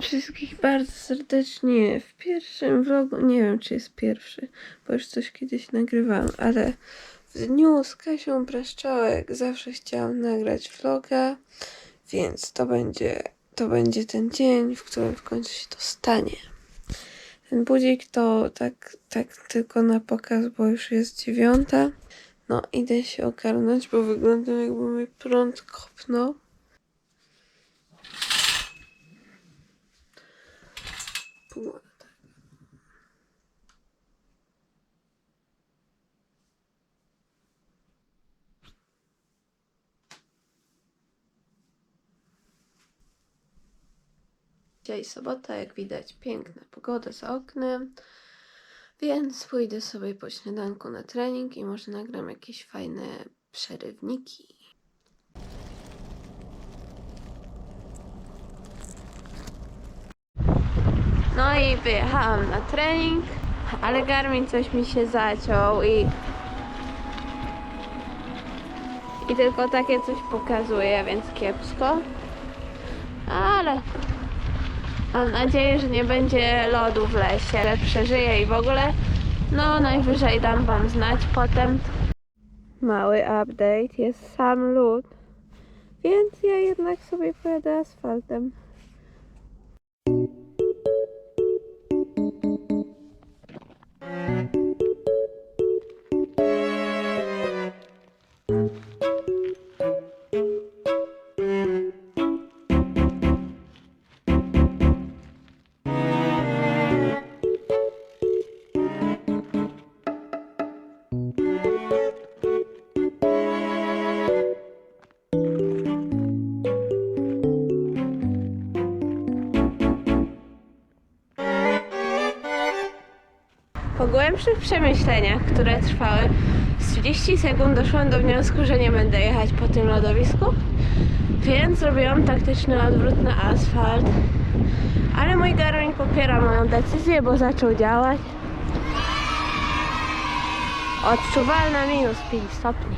wszystkich bardzo serdecznie w pierwszym vlogu. Nie wiem, czy jest pierwszy, bo już coś kiedyś nagrywałam, ale w dniu z Kasią Praszczałek zawsze chciałam nagrać vloga, więc to będzie, to będzie ten dzień, w którym w końcu się to stanie. Ten budzik to tak, tak tylko na pokaz, bo już jest dziewiąta. No, idę się ogarnąć, bo wyglądam jakby mi prąd kopnął. Pół tak. Dzisiaj sobota, jak widać, piękna pogoda za oknem, więc pójdę sobie po śniadanku na trening i może nagram jakieś fajne przerywniki. No i wyjechałam na trening, ale Garmin coś mi się zaciął i i tylko takie coś pokazuje, więc kiepsko. Ale mam nadzieję, że nie będzie lodu w lesie, że przeżyję i w ogóle. No, najwyżej dam wam znać potem. Mały update, jest sam lód, więc ja jednak sobie pojadę asfaltem. Po głębszych przemyśleniach, które trwały z 30 sekund, doszłam do wniosku, że nie będę jechać po tym lodowisku, więc zrobiłam taktyczny odwrót na asfalt. Ale mój Garmin popiera moją decyzję, bo zaczął działać. Odczuwalna minus 5 stopni.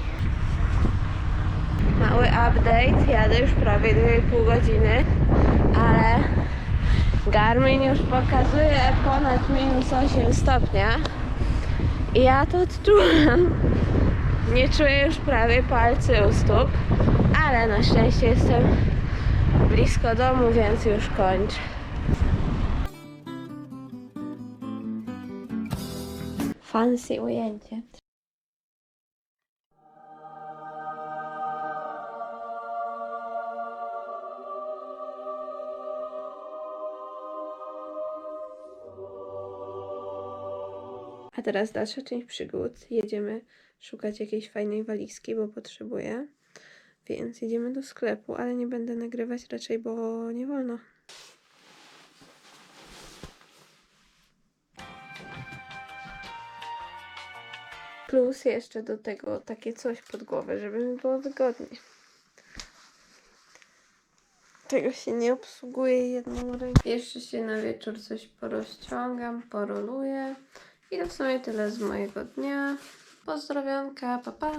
Mały update, jadę już prawie 2,5 godziny, ale Garmin już pokazuje ponad minus 8 stopnia i ja to odczuwam. Nie czuję już prawie palcy u stóp, ale na szczęście jestem blisko domu, więc już kończę. Fancy ujęcie. A teraz dalsza część przygód. Jedziemy szukać jakiejś fajnej walizki, bo potrzebuję. Więc jedziemy do sklepu, ale nie będę nagrywać raczej, bo nie wolno. Plus jeszcze do tego takie coś pod głowę, żeby mi było wygodnie. Tego się nie obsługuje jedną ręką. Jeszcze się na wieczór coś porozciągam, poroluję. I to w sumie tyle z mojego dnia. Pozdrowionka, pa pa!